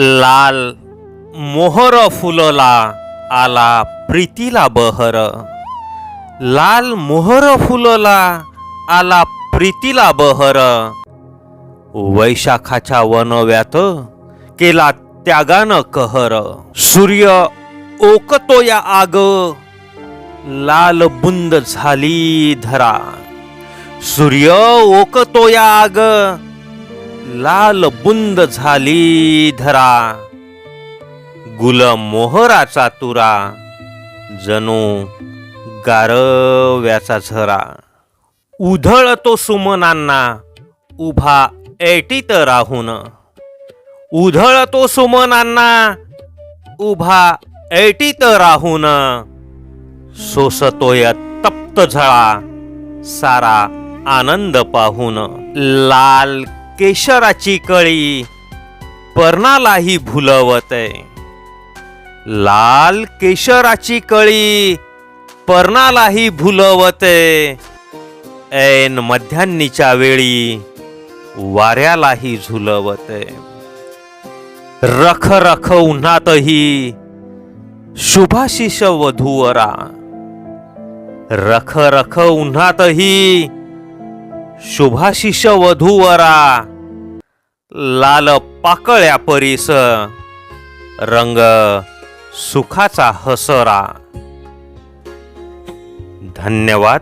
लाल मोहर फुलला आला प्रीतीला बहर. लाल मोहर फुलला आला प्रीतीला बहर. वैशाखाच्या वनव्यात केला त्यागानं कहर. सूर्य ओकतो या आग. लाल बुंद झाली धरा. सूर्य ओकतो या आग. लाल बुंद झाली धरा. गुल मोहराचा तुरा जणू गारव्याचा झरा. उधळतो सुमनांना उभा ऐटीत राहून. उधळतो सुमनांना उभा ऐटीत राहून. सोसतोय तप्त झळा सारा आनंद पाहून. लाल केशराची कळी पर्णालाही भुलवत. लाल केशराची कळी पर्णालाही भुलवत. ऐन मध्यान्नीच्या वेळी वाऱ्यालाही झुलवत. रख रख उन्हातही शुभाशिष वधूवरा. रख रख उन्हातही शुभाशिष वधूवरा. लाल पाकळ्या परीस. रंग सुखाचा हसरा. धन्यवाद.